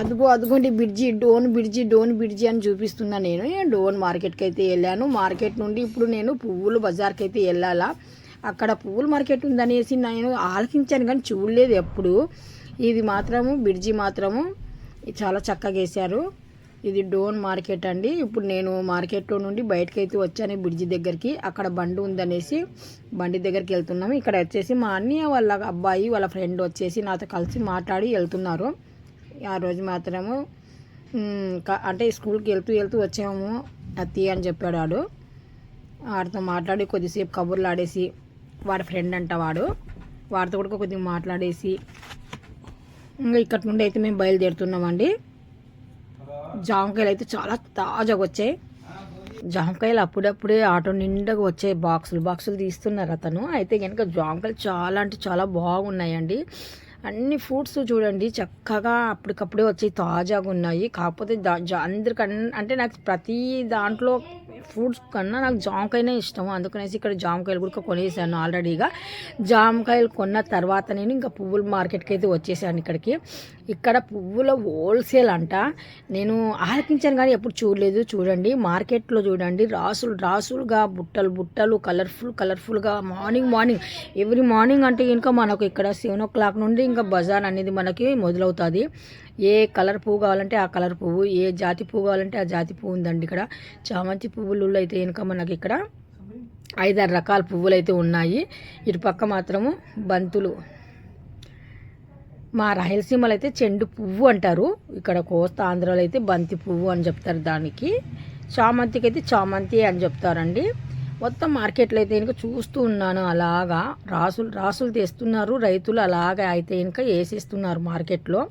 అదిగో అదిగోండి bridge Dhone bridge Dhone bridge అని చూపిస్తున్నా నేను. డోన్ మార్కెట్కి అయితే వెళ్ళాను. మార్కెట్ నుండి ఇప్పుడు నేను పువ్వులు బజార్కి అయితే వెళ్ళాలా. అక్కడ పువ్వుల మార్కెట్ ఉందనేసి నేను ఆలకించాను కానీ చూడలేదు ఎప్పుడు. ఇది మాత్రము బ్రిడ్జి మాత్రము చాలా చక్కగా వేశారు. ఇది డోన్ మార్కెట్ అండి. ఇప్పుడు నేను మార్కెట్లో నుండి బయటకు అయితే వచ్చాను బ్రిడ్జి దగ్గరికి. అక్కడ బండి ఉందనేసి బండి దగ్గరికి వెళ్తున్నాము. ఇక్కడ వచ్చేసి మా అన్నయ్య వాళ్ళ అబ్బాయి వాళ్ళ ఫ్రెండ్ వచ్చేసి నాతో కలిసి మాట్లాడి వెళ్తున్నారు. ఆ రోజు మాత్రము అంటే స్కూల్కి వెళ్తూ వెళ్తూ వచ్చాము అత్తి అని చెప్పాడు వాడు. వాడితో మాట్లాడి కొద్దిసేపు కబుర్లు ఆడేసి వాడి ఫ్రెండ్ అంట వాడు. వాడితో కూడా కొద్దిగా మాట్లాడేసి ఇంకా ఇక్కడ నుండి అయితే మేము బయలుదేరుతున్నామండి. జామకాయలు అయితే చాలా తాజాగా వచ్చాయి. జామకాయలు అప్పుడప్పుడే ఆటో నిండగా వచ్చాయి బాక్సులు. బాక్సులు తీస్తున్నారు అతను. అయితే కనుక జామకాయలు చాలా అంటే చాలా బాగున్నాయండి. అన్ని ఫ్రూట్స్ చూడండి చక్కగా అప్పటికప్పుడే వచ్చి తాజాగా ఉన్నాయి కాకపోతే దా జా- అందరికన్నా అంటే నాకు ప్రతి దాంట్లో ఫ్రూట్స్ కన్నా నాకు జామకాయనే ఇష్టం అందుకనేసి ఇక్కడ జామకాయలు కూడా కొనేసాను ఆల్రెడీగా జామకాయలు కొన్న తర్వాత నేను ఇంకా పువ్వుల మార్కెట్కి అయితే వచ్చేసాను ఇక్కడికి. ఇక్కడ పువ్వుల హోల్సేల్ అంట. నేను ఆలకించాను కానీ ఎప్పుడు చూడలేదు. చూడండి మార్కెట్లో చూడండి. రాసులు రాసులుగా బుట్టలు బుట్టలు కలర్ఫుల్ కలర్ఫుల్గా మార్నింగ్ మార్నింగ్ ఎవ్రీ మార్నింగ్ అంటే ఇంకా మనకు ఇక్కడ సెవెన్ ఓ క్లాక్ నుండి ఇంకా బజార్ అనేది మనకి మొదలవుతుంది. ఏ కలర్ పువ్వు కావాలంటే ఆ కలర్ పువ్వు ఏ జాతి పువ్వు కావాలంటే ఆ జాతి పువ్వు ఉందండి ఇక్కడ. చామంతి పువ్వు పువ్వులలో అయితే వెనుక మనకి ఇక్కడ ఐదారు రకాల పువ్వులు అయితే ఉన్నాయి. ఇటు పక్క మాత్రము బంతులు. మా రాయలసీమలో అయితే చెండు పువ్వు అంటారు. ఇక్కడ కోస్తా ఆంధ్రాలో అయితే బంతి పువ్వు అని చెప్తారు దానికి. చామంతికి అయితే చామంతి అని చెప్తారండి. మొత్తం మార్కెట్లో అయితే ఇంకా చూస్తూ ఉన్నాను అలాగా. రాసులు రాసులు తెస్తున్నారు. రైతులు అలాగా అయితే ఇంకా వేసేస్తున్నారు మార్కెట్లో.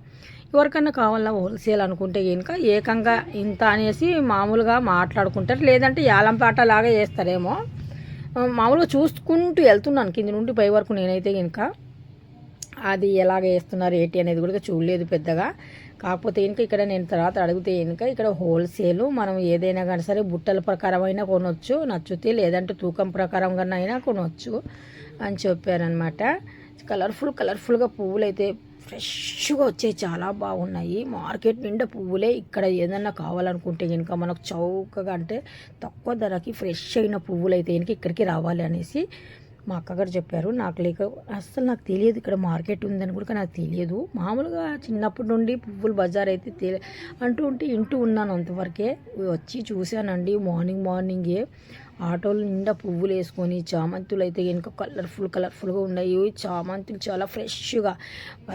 ఎవరికన్నా కావాలా హోల్సేల్ అనుకుంటే కనుక ఏకంగా ఇంత అనేసి మామూలుగా మాట్లాడుకుంటారు. లేదంటే యాలంపాట లాగా చేస్తారేమో. మామూలుగా చూసుకుంటూ వెళ్తున్నాను. కింది నుండి పై వరకు నేనైతే కనుక అది ఎలాగ వేస్తున్నారు ఏంటి అనేది కూడా చూడలేదు పెద్దగా. కాకపోతే ఇంకా ఇక్కడ నేను తర్వాత అడిగితే కనుక ఇక్కడ హోల్సేల్ మనం ఏదైనా కానీ సరే బుట్టల ప్రకారం అయినా కొనవచ్చు నచ్చితే లేదంటే తూకం ప్రకారంగా అయినా కొనవచ్చు అని చెప్పారనమాట కలర్ఫుల్ కలర్ఫుల్గా పువ్వులు అయితే ఫ్రెష్గా వచ్చాయి చాలా బాగున్నాయి. మార్కెట్ నిండా పువ్వులే. ఇక్కడ ఏదన్నా కావాలనుకుంటే కనుక మనకు చౌకగా అంటే తక్కువ ధరకి ఫ్రెష్ అయిన పువ్వులు అయితే కనుక ఇక్కడికి రావాలి అనేసి మా అక్కగారు చెప్పారు నాకు లేక అస్సలు నాకు తెలియదు ఇక్కడ మార్కెట్ ఉందని కూడా నాకు తెలియదు. మామూలుగా చిన్నప్పటి నుండి పువ్వులు బజార్ అయితే తెలి అంటూ ఉంటే ఇంటూ ఉన్నాను అంతవరకే. వచ్చి చూశానండి మార్నింగ్ మార్నింగే ఆటోలు నిండా పువ్వులు వేసుకొని చామంతులు అయితే కనుక కలర్ఫుల్ కలర్ఫుల్గా ఉన్నాయి. చామంతులు చాలా ఫ్రెష్గా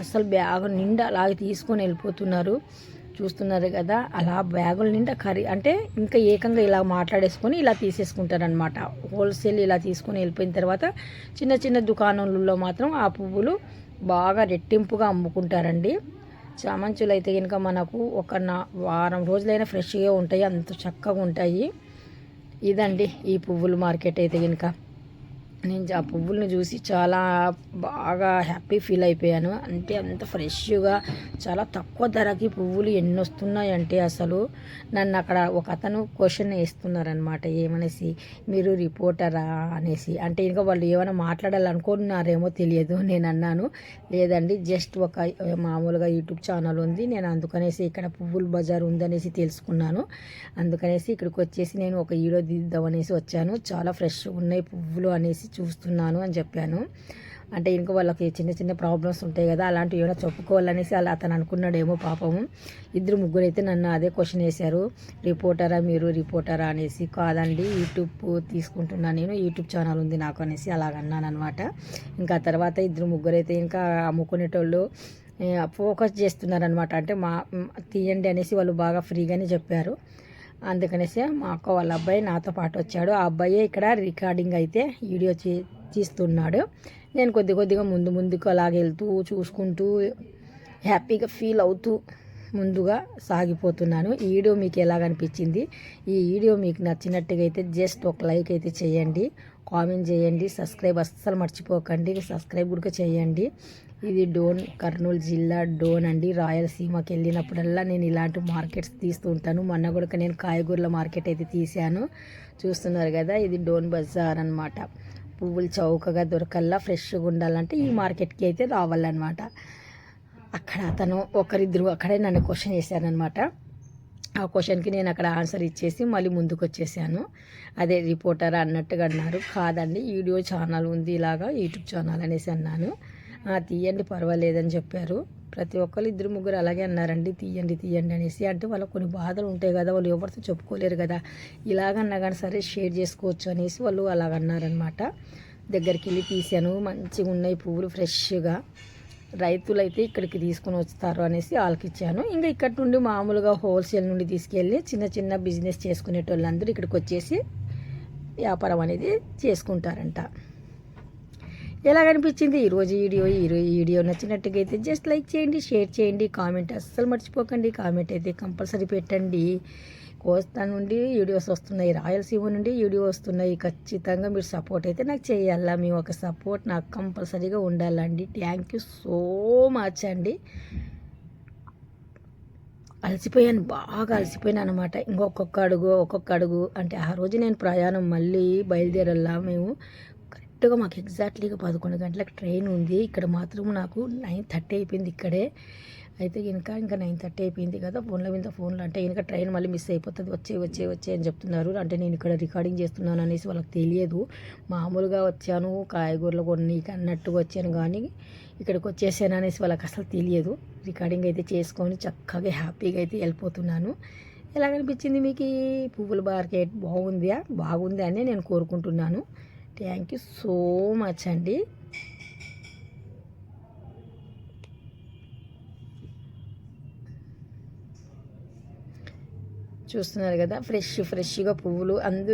అసలు బ్యాగ్ నిండా అలాగే తీసుకొని వెళ్ళిపోతున్నారు. చూస్తున్నారు కదా అలా బ్యాగుల నిండా కర్రీ అంటే ఇంకా ఏకంగా ఇలా మాట్లాడేసుకొని ఇలా తీసేసుకుంటారనమాట హోల్సేల్ ఇలా తీసుకొని వెళ్ళిపోయిన తర్వాత చిన్న చిన్న దుకాణంలో మాత్రం ఆ పువ్వులు బాగా రెట్టింపుగా అమ్ముకుంటారండి. చామంతులు అయితే కనుక మనకు ఒక నా వారం రోజులైనా ఫ్రెష్గా ఉంటాయి అంత చక్కగా ఉంటాయి. ఇదండి ఈ పువ్వుల మార్కెట్ అయితే కనుక నేను ఆ పువ్వులను చూసి చాలా బాగా హ్యాపీ ఫీల్ అయిపోయాను. అంటే అంత ఫ్రెష్గా చాలా తక్కువ ధరకి పువ్వులు ఎన్ని వస్తున్నాయంటే అసలు నన్ను అక్కడ ఒక అతను క్వశ్చన్ వేస్తున్నారనమాట ఏమనేసి మీరు రిపోర్టరా? అనేసి. అంటే ఇంకా వాళ్ళు ఏమైనా మాట్లాడాలనుకుంటున్నారేమో తెలియదు నేను అన్నాను. లేదండి జస్ట్ ఒక మామూలుగా యూట్యూబ్ ఛానల్ ఉంది నేను అందుకనేసి ఇక్కడ పువ్వుల బజార్ ఉందనేసి తెలుసుకున్నాను. అందుకనేసి ఇక్కడికి వచ్చేసి నేను ఒక వీడియో దిద్దామనేసి వచ్చాను. చాలా ఫ్రెష్గా ఉన్నాయి పువ్వులు అనేసి చూస్తున్నాను అని చెప్పాను. అంటే ఇంకా వాళ్ళకి చిన్న చిన్న ప్రాబ్లమ్స్ ఉంటాయి కదా అలాంటివి ఏమైనా చెప్పుకోవాలనేసి అలా అతను అనుకున్నాడేమో పాపము. ఇద్దరు ముగ్గురు అయితే నన్ను అదే క్వశ్చన్ వేశారు. రిపోర్టరా మీరు? రిపోర్టరా? అనేసి. కాదండి యూట్యూబ్ తీసుకుంటున్నాను నేను యూట్యూబ్ ఛానల్ ఉంది నాకు అనేసి అలాగన్నాను అనమాట ఇంకా తర్వాత ఇద్దరు ముగ్గురు అయితే ఇంకా అమ్ముకునేటోళ్ళు ఫోకస్ చేస్తున్నారనమాట అంటే మా తీయండి అనేసి వాళ్ళు బాగా ఫ్రీగానే చెప్పారు. అందుకనేసి మా అక్క వాళ్ళ అబ్బాయి నాతో పాటు వచ్చాడు. ఆ అబ్బాయి ఇక్కడ రికార్డింగ్ అయితే వీడియో చే తీస్తున్నాడు నేను కొద్ది కొద్దిగా ముందు ముందుకు అలాగే వెళ్తూ చూసుకుంటూ హ్యాపీగా ఫీల్ అవుతూ ముందుగా సాగిపోతున్నాను. ఈ వీడియో మీకు ఎలాగనిపించింది ఈ వీడియో మీకు నచ్చినట్టుగా అయితే జస్ట్ ఒక లైక్ అయితే చేయండి. కామెంట్ చేయండి. సబ్స్క్రైబ్ అస్సలు మర్చిపోకండి. సబ్స్క్రైబ్ కూడా చేయండి. ఇది డోన్ కర్నూలు జిల్లా డోన్ అండి. రాయలసీమకి వెళ్ళినప్పుడల్లా నేను ఇలాంటి మార్కెట్స్ తీస్తూ ఉంటాను. మొన్న కూడా నేను కాయగూరల మార్కెట్ అయితే తీశాను. చూస్తున్నారు కదా ఇది డోన్ బజార్ అనమాట పువ్వులు చౌకగా దొరకల్లా ఫ్రెష్గా ఉండాలంటే ఈ మార్కెట్కి అయితే రావాలన్నమాట. అక్కడ అతను ఒకరిద్దరు అక్కడే నన్ను క్వశ్చన్ చేశారనమాట ఆ క్వశ్చన్కి నేను అక్కడ ఆన్సర్ ఇచ్చేసి మళ్ళీ ముందుకు వచ్చేసాను. అదే రిపోర్టర్ అన్నట్టుగా అన్నారు. కాదండి వీడియో ఛానల్ ఉంది ఇలాగా యూట్యూబ్ ఛానల్ అనేసి అన్నాను. తీయండి పర్వాలేదని చెప్పారు. ప్రతి ఒక్కరు ఇద్దరు ముగ్గురు అలాగే అన్నారండి తీయండి తీయండి అనేసి. అంటే వాళ్ళకి కొన్ని బాధలు ఉంటాయి కదా వాళ్ళు ఎవరితో చెప్పుకోలేరు కదా. ఇలాగన్నా కానీ సరే షేర్ చేసుకోవచ్చు అనేసి వాళ్ళు అలాగన్నారనమాట దగ్గరికి వెళ్ళి తీశాను. మంచిగా ఉన్నాయి పువ్వులు ఫ్రెష్గా. రైతులు అయితే ఇక్కడికి తీసుకొని వస్తారు అనేసి వాళ్ళకి ఇచ్చాను ఇంకా ఇక్కడ నుండి మామూలుగా హోల్సేల్ నుండి తీసుకెళ్ళి చిన్న చిన్న బిజినెస్ చేసుకునేటోళ్ళందరూ ఇక్కడికి వచ్చేసి వ్యాపారం అనేది చేసుకుంటారంట. ఎలా కనిపించింది? ఈరోజు వీడియో ఈరోజు వీడియో నచ్చినట్టుగా అయితే జస్ట్ లైక్ చేయండి షేర్ చేయండి కామెంట్ అస్సలు మర్చిపోకండి. కామెంట్ అయితే కంపల్సరీ పెట్టండి. కోస్తా నుండి వీడియోస్ వస్తున్నాయి. రాయలసీమ నుండి వీడియో వస్తున్నాయి. ఖచ్చితంగా మీరు సపోర్ట్ అయితే నాకు చేయాలా? మీ ఒక సపోర్ట్ నాకు కంపల్సరీగా ఉండాలండి. థ్యాంక్ యూ సో మచ్ అండి. అలసిపోయాను బాగా అలసిపోయాను అనమాట ఇంకొక్కొక్క అడుగు ఒక్కొక్క అడుగు. అంటే ఆ రోజు నేను ప్రయాణం మళ్ళీ బయలుదేరల్లా మేము? కరెక్ట్గా మాకు ఎగ్జాక్ట్లీగా పదకొండు గంటలకు ట్రైన్ ఉంది. ఇక్కడ మాత్రం నాకు నైన్ థర్టీ అయిపోయింది ఇక్కడే. అయితే ఇంకా ఇంకా నైన్ థర్టీ అయిపోయింది కదా ఫోన్ల మీద ఫోన్లు అంటే ఇంకా ట్రైన్ మళ్ళీ మిస్ అయిపోతుంది. వచ్చే వచ్చే వచ్చే అని చెప్తున్నారు. అంటే నేను ఇక్కడ రికార్డింగ్ చేస్తున్నాను అనేసి వాళ్ళకి తెలియదు. మామూలుగా వచ్చాను కాయగూరలు కొన్ని అన్నట్టుగా వచ్చాను కానీ ఇక్కడికి వచ్చేసాను అనేసి వాళ్ళకి అసలు తెలియదు. రికార్డింగ్ అయితే చేసుకొని చక్కగా హ్యాపీగా అయితే వెళ్ళిపోతున్నాను. ఎలా అనిపించింది మీకు పువ్వుల మార్కెట్? బాగుందా? బాగుంది అని నేను కోరుకుంటున్నాను. థ్యాంక్ యూ సో మచ్ అండి. చూస్తున్నారు కదా ఫ్రెష్ ఫ్రెష్గా పువ్వులు అందు